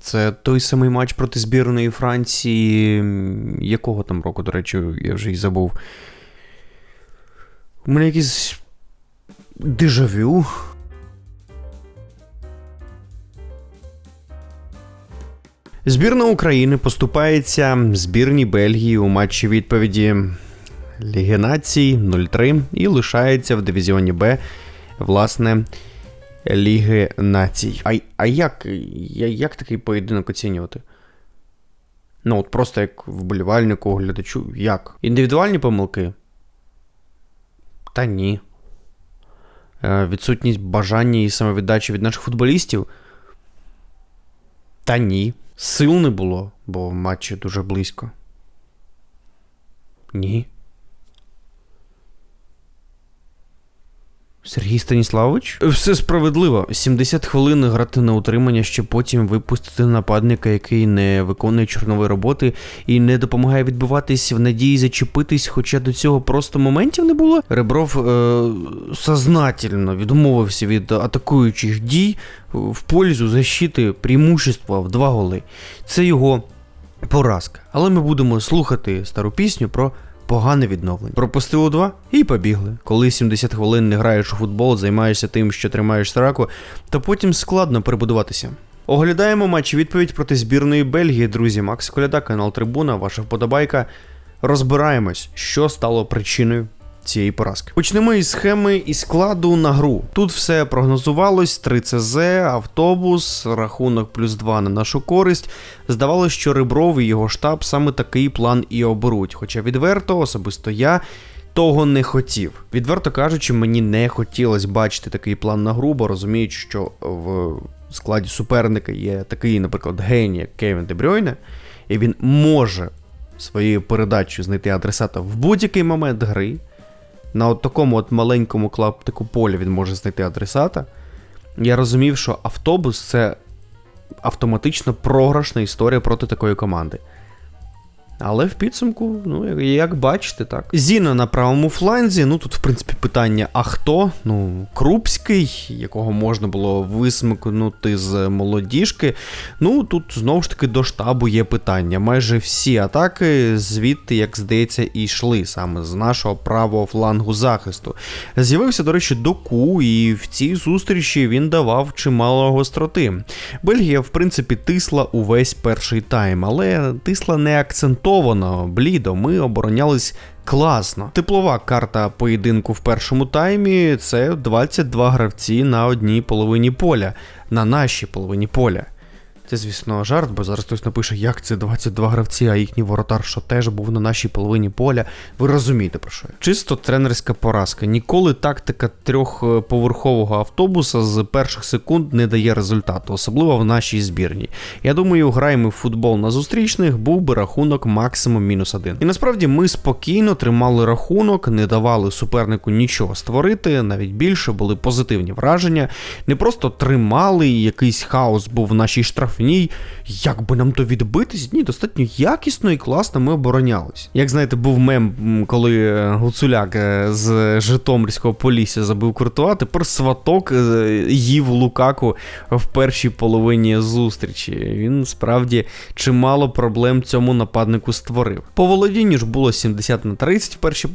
Це той самий матч проти збірної Франції. Якого там року, до речі, я вже й забув. У мене якийсь дежавю. Збірна України поступається збірній Бельгії у матчі відповіді Ліги Націй 0-3 і лишається в дивізіоні Б, власне, Ліги Націй. А, а як, як такий поєдинок оцінювати? Ну, от просто як вболівальнику, глядачу, як? Індивідуальні помилки? Та ні. Е, Відсутність бажання і самовіддачі від наших футболістів? Та ні. Сил не було, бо матчі дуже близько. Ні. Сергій Станіславович? Все справедливо. 70 хвилин грати на утримання, щоб потім випустити нападника, який не виконує чорнової роботи і не допомагає відбуватись в надії зачепитись, хоча до цього просто моментів не було. Ребров е- сознательно відмовився від атакуючих дій в пользу защити преимущества в два голи. Це його поразка. Але ми будемо слухати стару пісню про погане відновлення. Пропустило два і побігли. Коли 70 хвилин не граєш у футбол, займаєшся тим, що тримаєш сраку, то потім складно перебудуватися. Оглядаємо матч відповідь проти збірної Бельгії, друзі. Макс Коляда, канал Трибуна, ваша вподобайка. Розбираємось, що стало причиною цієї поразки. Почнемо із схеми і складу на гру. Тут все прогнозувалось: 3 ЦЗ, автобус, рахунок плюс 2 на нашу користь. Здавалося, що Рибров і його штаб саме такий план і оберуть. Хоча відверто, особисто я. Того не хотів. Відверто кажучи, мені не хотілося бачити такий план на гру, бо розуміючи, що в складі суперника є такий, наприклад, геній, як Кевін Дебрюйне, і він може своєю передачею знайти адресата в будь-який момент гри на от такому от маленькому клаптику поля він може знайти адресата. Я розумів, що автобус це автоматично програшна історія проти такої команди. Але в підсумку, ну, як бачите, так. Зіна на правому фланзі. Ну тут, в принципі, питання: а хто? Ну, Крупський, якого можна було висмикнути з молодіжки. Ну, тут знову ж таки до штабу є питання. Майже всі атаки звідти, як здається, і йшли саме з нашого правого флангу захисту. З'явився, до речі, доку, і в цій зустрічі він давав чимало гостроти. Бельгія, в принципі, тисла увесь перший тайм, але тисла не акцентована налаштовано, блідо, ми оборонялись класно. Теплова карта поєдинку в першому таймі це 22 гравці на одній половині поля, на нашій половині поля. Це, звісно, жарт, бо зараз хтось напише, як це 22 гравці, а їхній воротар, що теж був на нашій половині поля. Ви розумієте про що? Чисто тренерська поразка. Ніколи тактика трьохповерхового автобуса з перших секунд не дає результату, особливо в нашій збірні. Я думаю, граємо в футбол на зустрічних, був би рахунок максимум мінус один. І насправді ми спокійно тримали рахунок, не давали супернику нічого створити, навіть більше були позитивні враження. Не просто тримали, якийсь хаос був в нашій штрафі в ній, як би нам то відбитись, ні, достатньо якісно і класно ми оборонялись. Як знаєте, був мем, коли е, Гуцуляк е, з Житомирського полісся забив Куртуа, тепер сваток е, їв Лукаку в першій половині зустрічі. Він справді чимало проблем цьому нападнику створив. По володінню ж було 70 на 30 в першій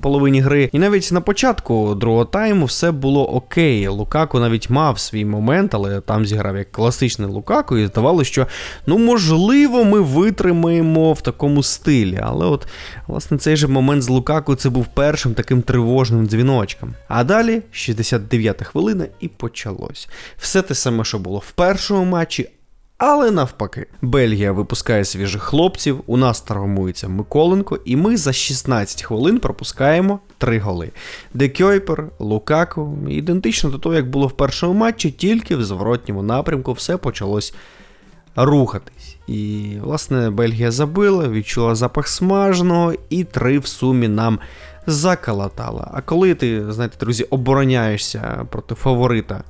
половині гри, і навіть на початку другого тайму все було окей. Лукаку навіть мав свій момент, але там зіграв як класичний Лукаку, і здавалося, що ну можливо ми витримаємо в такому стилі. Але от, власне, цей же момент з Лукаку це був першим таким тривожним дзвіночком. А далі 69-та хвилина і почалось. Все те саме, що було в першому матчі. Але навпаки, Бельгія випускає свіжих хлопців, у нас травмується Миколенко, і ми за 16 хвилин пропускаємо 3 голи. Декьойпер, Лукаку, ідентично до того, як було в першому матчі, тільки в зворотньому напрямку все почалось рухатись. І, власне, Бельгія забила, відчула запах смажного, і 3 в сумі нам заколотала. А коли ти, знаєте, друзі, обороняєшся проти фаворита.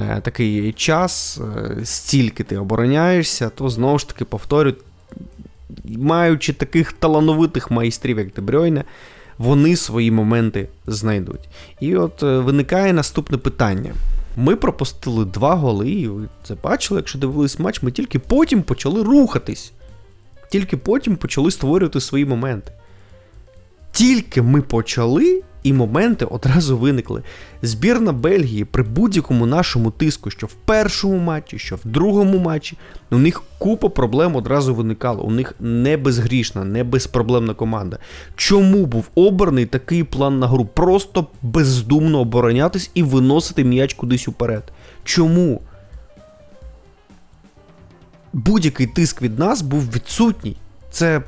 Е, такий час, е, стільки ти обороняєшся, то знову ж таки повторю, маючи таких талановитих майстрів, як Дебройне, вони свої моменти знайдуть. І от е, виникає наступне питання. Ми пропустили два голи, і ви це бачили, якщо дивились матч, ми тільки потім почали рухатись. Тільки потім почали створювати свої моменти. Тільки ми почали, і моменти одразу виникли. Збірна Бельгії при будь-якому нашому тиску, що в першому матчі, що в другому матчі, у них купа проблем одразу виникало. У них не безгрішна, не безпроблемна команда. Чому був обраний такий план на гру? Просто бездумно оборонятись і виносити м'яч кудись уперед. Чому? Будь-який тиск від нас був відсутній. Це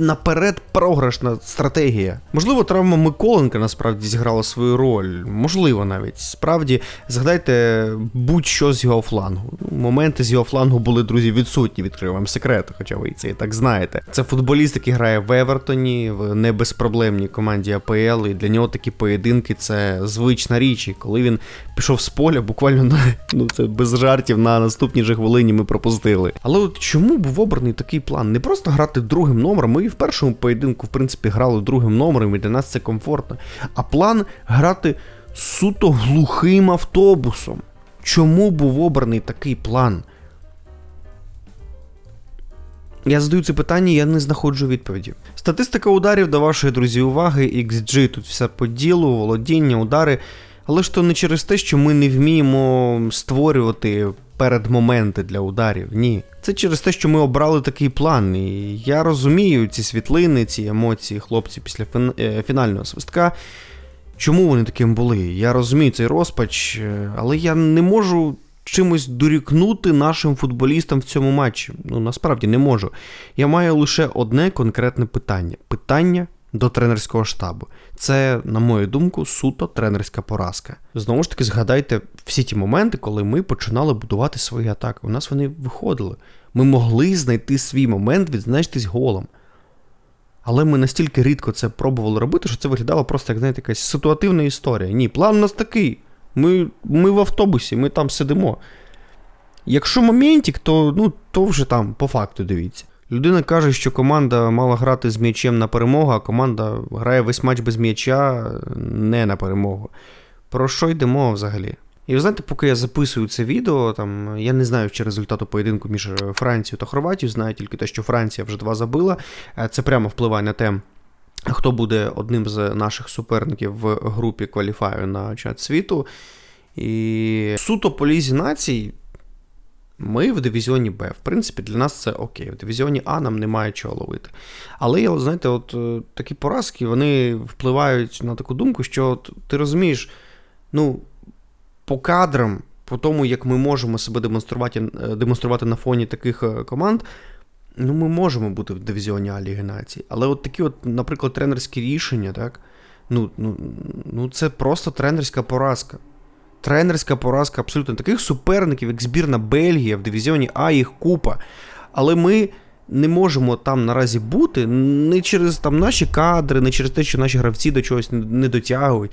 наперед програшна стратегія. Можливо, травма Миколенка насправді зіграла свою роль. Можливо, навіть. Справді, згадайте будь-що з його флангу. Ну, Моменти з його флангу були, друзі, відсутні, відкрив вам секрет, хоча ви це і так знаєте. Це футболіст, який грає в Евертоні, в небезпроблемній команді АПЛ, і для нього такі поєдинки це звична річ. І коли він пішов з поля, буквально на ну це без жартів на наступній же хвилині ми пропустили. Але от чому був обраний такий план? Не просто грати другим номером. Ми в першому поєдинку, в принципі, грали другим номером, і для нас це комфортно. А план грати суто глухим автобусом. Чому був обраний такий план? Я задаю це питання, я не знаходжу відповіді. Статистика ударів до вашої друзі уваги, XG, тут все по ділу, володіння, удари. Але ж то не через те, що ми не вміємо створювати передмоменти для ударів. Ні. Це через те, що ми обрали такий план. І я розумію ці світлини, ці емоції хлопці після е, фінального свистка. Чому вони таким були? Я розумію цей розпач, е, але я не можу чимось дорікнути нашим футболістам в цьому матчі. Ну насправді не можу. Я маю лише одне конкретне питання: питання до тренерського штабу. Це, на мою думку, суто тренерська поразка. Знову ж таки, згадайте всі ті моменти, коли ми починали будувати свої атаки. У нас вони виходили. Ми могли знайти свій момент, відзначитись голом. Але ми настільки рідко це пробували робити, що це виглядало просто як знаєте, якась ситуативна історія. Ні, план у нас такий. Ми ми в автобусі, ми там сидимо. Якщо моментик, то ну, то вже там по факту дивіться. Людина каже, що команда мала грати з м'ячем на перемогу, а команда грає весь матч без м'яча не на перемогу. Про що йде мова взагалі? І ви знаєте, поки я записую це відео, там я не знаю ще результату поєдинку між Францією та Хорватією, знаю тільки те, що Франція вже два забила. Це прямо впливає на те, хто буде одним з наших суперників в групі кваліфаю на чат світу. І суто по лізі націй. Ми в дивізіоні Б. В принципі, для нас це окей. В дивізіоні А нам немає чого ловити. Але, знаєте, от такі поразки вони впливають на таку думку, що от, ти розумієш, ну, по кадрам, по тому, як ми можемо себе демонструвати демонструвати на фоні таких команд, ну, ми можемо бути в дивізіоні А Ліги Націй. Але от такі, от, наприклад, тренерські рішення, так, ну, ну, ну це просто тренерська поразка. Тренерська поразка абсолютно таких суперників, як збірна Бельгія в дивізіоні А, їх купа. Але ми не можемо там наразі бути не через там наші кадри, не через те, що наші гравці до чогось не дотягують.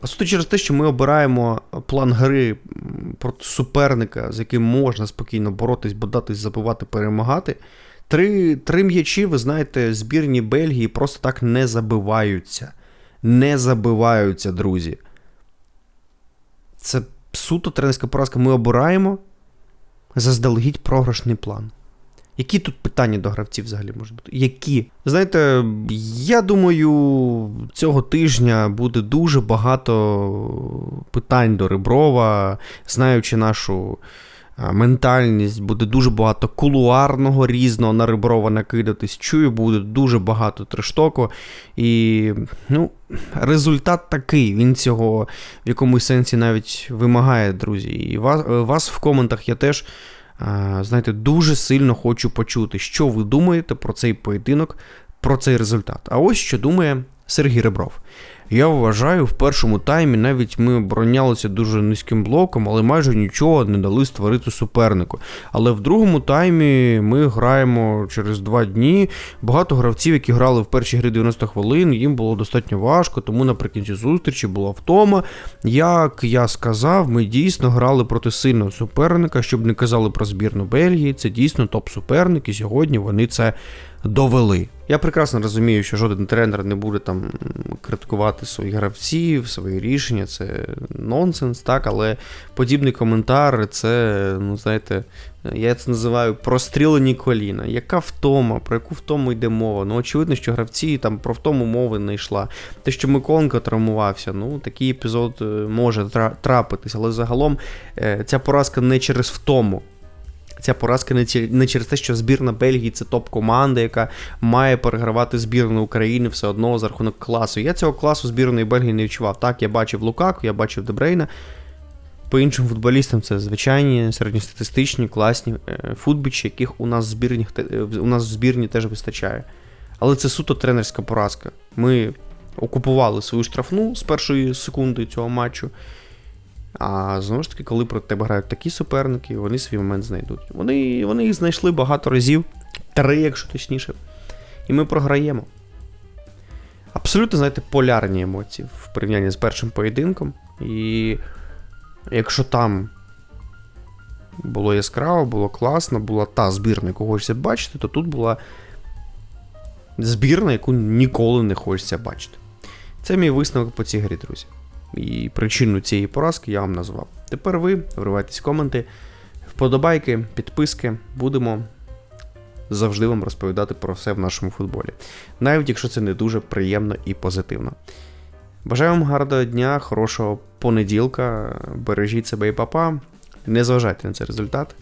А суто через те, що ми обираємо план гри проти суперника, з яким можна спокійно боротись, бодатись, забивати, перемагати. Три три м'ячі, ви знаєте, збірні Бельгії просто так не забиваються. Не забиваються, друзі. Це суто тренерська поразка. Ми обираємо заздалегідь програшний план. Які тут питання до гравців взагалі можуть бути? Які? Знаєте, я думаю, цього тижня буде дуже багато питань до Риброва, знаючи нашу ментальність, буде дуже багато кулуарного різного на Риброва накидатись. Чую, буде дуже багато трештоку. І ну, результат такий. Він цього в якомусь сенсі навіть вимагає, друзі. І вас, вас в коментах я теж. Знаєте, дуже сильно хочу почути, що ви думаєте про цей поєдинок, про цей результат. А ось що думає Сергій Ребров. Я вважаю, в першому таймі навіть ми оборонялися дуже низьким блоком, але майже нічого не дали створити супернику. Але в другому таймі ми граємо через два дні. Багато гравців, які грали в першій грі 90 хвилин, їм було достатньо важко, тому наприкінці зустрічі була втома. Як я сказав, ми дійсно грали проти сильного суперника, щоб не казали про збірну Бельгії. Це дійсно топ-суперник, і сьогодні вони це довели. Я прекрасно розумію, що жоден тренер не буде там критикувати критикувати своїх гравців, свої рішення, це нонсенс, так, але подібний коментар це, ну знаєте, я це називаю прострілені коліна. Яка втома, про яку втому йде мова? Ну, очевидно, що гравці там про втому мови не йшла. Те, що Миколенко травмувався, ну такий епізод е, може трапитись, але загалом е, ця поразка не через втому. Ця поразка не, через те, що збірна Бельгії це топ-команда, яка має перегравати збірну України все одно за рахунок класу. Я цього класу збірної Бельгії не відчував. Так, я бачив Лукаку, я бачив Дебрейна. По іншим футболістам це звичайні середньостатистичні, класні е, футбічі, яких у нас, збірні, у нас в збірні теж вистачає. Але це суто тренерська поразка. Ми окупували свою штрафну з першої секунди цього матчу. А знову ж таки, коли проти тебе грають такі суперники, вони свій момент знайдуть. Вони, вони їх знайшли багато разів, три, якщо точніше. І ми програємо. Абсолютно, знаєте, полярні емоції в порівнянні з першим поєдинком. І якщо там було яскраво, було класно, була та збірна, яку хочеться бачити, то тут була збірна, яку ніколи не хочеться бачити. Це мій висновок по цій грі, друзі. І причину цієї поразки я вам назвав. Тепер ви вривайтесь в коменти, вподобайки, підписки. Будемо завжди вам розповідати про все в нашому футболі. Навіть якщо це не дуже приємно і позитивно. Бажаю вам гарного дня, хорошого понеділка. Бережіть себе і папа. Не зважайте на цей результат.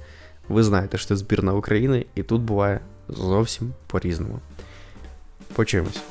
Ви знаєте, що це збірна України, і тут буває зовсім по-різному. Почуємось.